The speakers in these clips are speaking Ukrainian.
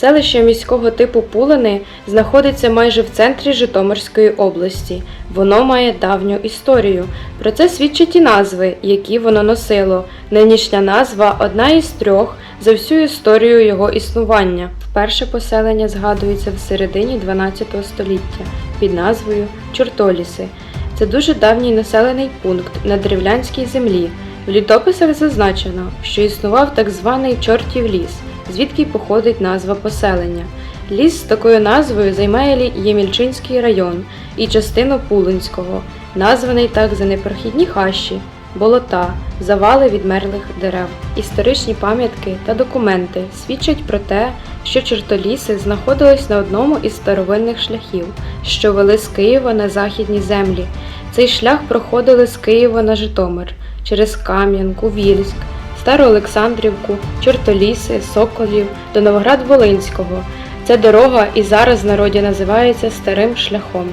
Селище міського типу Пулини знаходиться майже в центрі Житомирської області. Воно має давню історію. Про це свідчать і назви, які воно носило. Нинішня назва одна із трьох за всю історію його існування. Вперше поселення згадується в середині 12 століття під назвою Чортоліси. Це дуже давній населений пункт на древлянській землі. В літописах зазначено, що існував так званий чортів ліс, звідки й походить назва поселення. Ліс з такою назвою займає Ємільчинський район і частину Пулинського, названий так за непрохідні хащі, болота, завали відмерлих дерев. Історичні пам'ятки та документи свідчать про те, що чортоліси знаходились на одному із старовинних шляхів, що вели з Києва на західні землі. Цей шлях проходили з Києва на Житомир через Кам'янку, Вільськ, Староолександрівку, Чортоліси, Соколів до Новоград-Волинського. Ця дорога і зараз в народі називається Старим шляхом.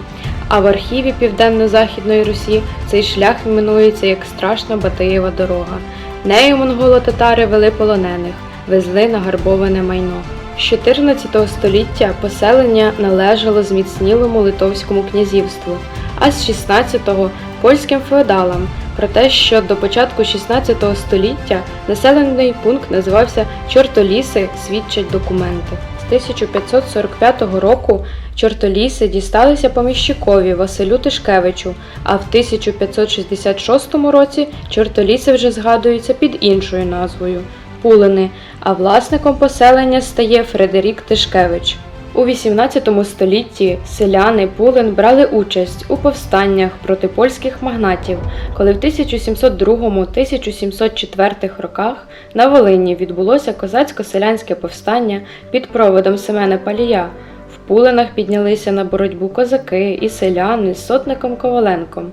А в архіві Південно-Західної Русі цей шлях іменується як Страшна Батиєва дорога. Нею монголо-татари вели полонених, везли нагарбоване майно. З 14 століття поселення належало зміцнілому Литовському князівству, а з 16-го польським феодалам. Про те, що до початку 16 століття населений пункт називався Чортоліси, свідчать документи. З 1545 року Чортоліси дісталися поміщикові Василю Тишкевичу, а в 1566 році Чортоліси вже згадуються під іншою назвою Пулини, а власником поселення стає Фредерік Тишкевич. У 18 столітті селяни Пулин брали участь у повстаннях проти польських магнатів, коли в 1702-1704 роках на Волині відбулося козацько-селянське повстання під проводом Семена Палія. В Пулинах піднялися на боротьбу козаки і селяни з сотником Коваленком.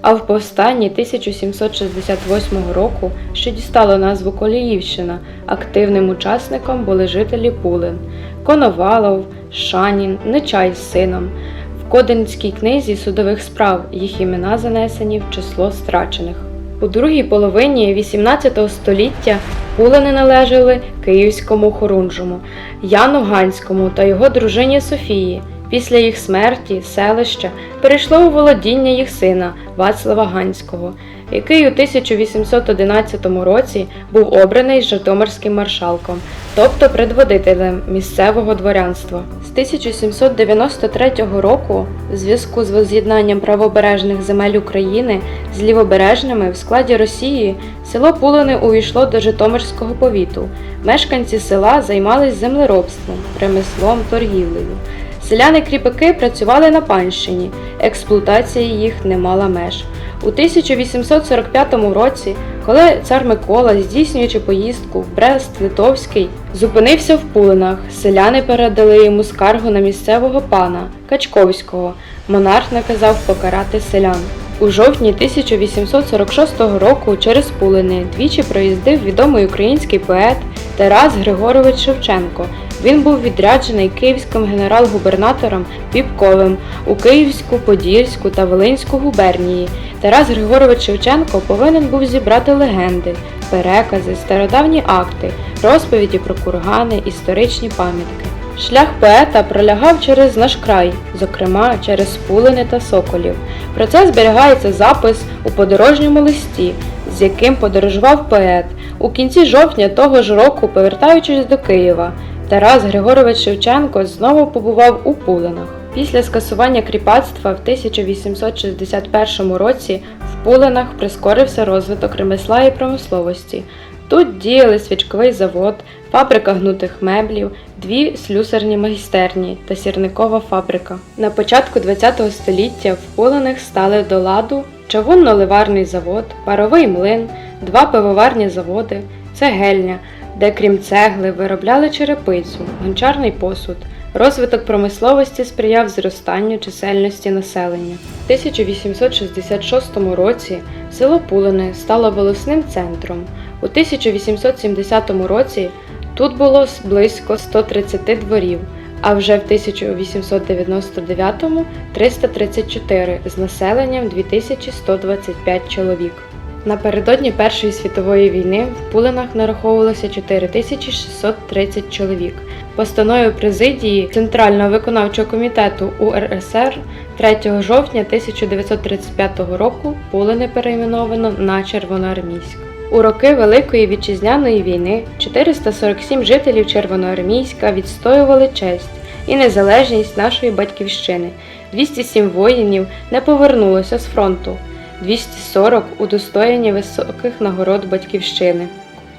А в повстанні 1768 року, що дістало назву Коліївщина, активним учасником були жителі Пулин Коновалов, Шанін, Нечай з сином. В Кодинській книзі судових справ їх імена занесені в число страчених. У другій половині XVIII століття Пулини належали Київському хорунжому, Яну Ганському та його дружині Софії. Після їх смерті селище перейшло у володіння їх сина Вацлава Ганського, який у 1811 році був обраний Житомирським маршалком, тобто предводителем місцевого дворянства. З 1793 року, в зв'язку з воз'єднанням правобережних земель України з лівобережними в складі Росії, село Пулини увійшло до Житомирського повіту. Мешканці села займались землеробством, ремеслом, торгівлею. Селяни-кріпаки працювали на панщині, експлуатація їх не мала меж. У 1845 році, коли цар Микола, здійснюючи поїздку в Брест-Литовський, зупинився в Пулинах, селяни передали йому скаргу на місцевого пана Качковського. Монарх наказав покарати селян. У жовтні 1846 року через Пулини двічі проїздив відомий український поет Тарас Григорович Шевченко. Він був відряджений київським генерал-губернатором Піпковим у Київську, Подільську та Волинську губернії. Тарас Григорович Шевченко повинен був зібрати легенди, перекази, стародавні акти, розповіді про кургани, історичні пам'ятки. Шлях поета пролягав через наш край, зокрема через Пулини та Соколів. Про це зберігається запис у подорожньому листі, з яким подорожував поет. У кінці жовтня того ж року, повертаючись до Києва, Тарас Григорович Шевченко знову побував у Пулинах. Після скасування кріпацтва в 1861 році в Пулинах прискорився розвиток ремесла і промисловості. Тут діяли свічковий завод, фабрика гнутих меблів, дві слюсарні майстерні та сірникова фабрика. На початку ХХ століття в Пулинах стали до ладу чавунно-ливарний завод, паровий млин, два пивоварні заводи, цегельня, де крім цегли виробляли черепицю, гончарний посуд. Розвиток промисловості сприяв зростанню чисельності населення. В 1866 році село Пулини стало волосним центром. У 1870 році тут було близько 130 дворів, а вже в 1899 – 334 з населенням 2125 чоловік. Напередодні Першої світової війни в Пулинах нараховувалося 4630 чоловік. Постановою президії Центрального виконавчого комітету УРСР 3 жовтня 1935 року Пулини перейменовано на Червоноармійськ. У роки Великої вітчизняної війни 447 жителів Червоноармійська відстоювали честь і незалежність нашої батьківщини. 207 воїнів не повернулося з фронту. 240 удостоєні високих нагород батьківщини.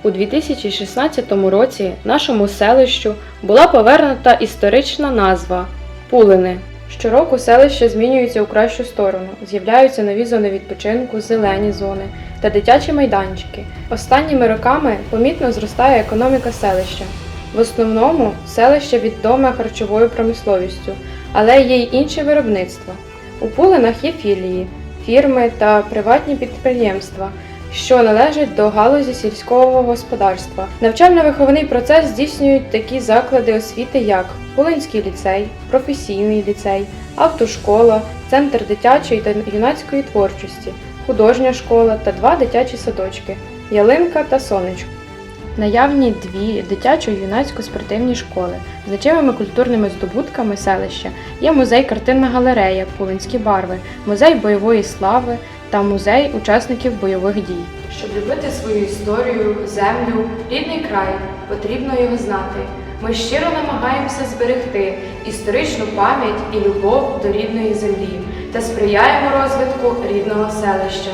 У 2016 році нашому селищу була повернута історична назва Пулини. Щороку селище змінюється у кращу сторону. З'являються нові зони відпочинку, зелені зони та дитячі майданчики. Останніми роками помітно зростає економіка селища. В основному селище відоме харчовою промисловістю, але є й інші виробництва. У Пулинах є філії, фірми та приватні підприємства, що належать до галузі сільського господарства. Навчально-виховний процес здійснюють такі заклади освіти, як Пулинський ліцей, професійний ліцей, автошкола, центр дитячої та юнацької творчості, художня школа та два дитячі садочки Ялинка та Сонечко. Наявні дві дитячо-юнацько-спортивні школи. Значимими культурними здобутками селища є музей картинна галерея Пулинські барви, музей бойової слави та музей учасників бойових дій. Щоб любити свою історію, землю, рідний край, потрібно його знати. Ми щиро намагаємося зберегти історичну пам'ять і любов до рідної землі та сприяємо розвитку рідного селища.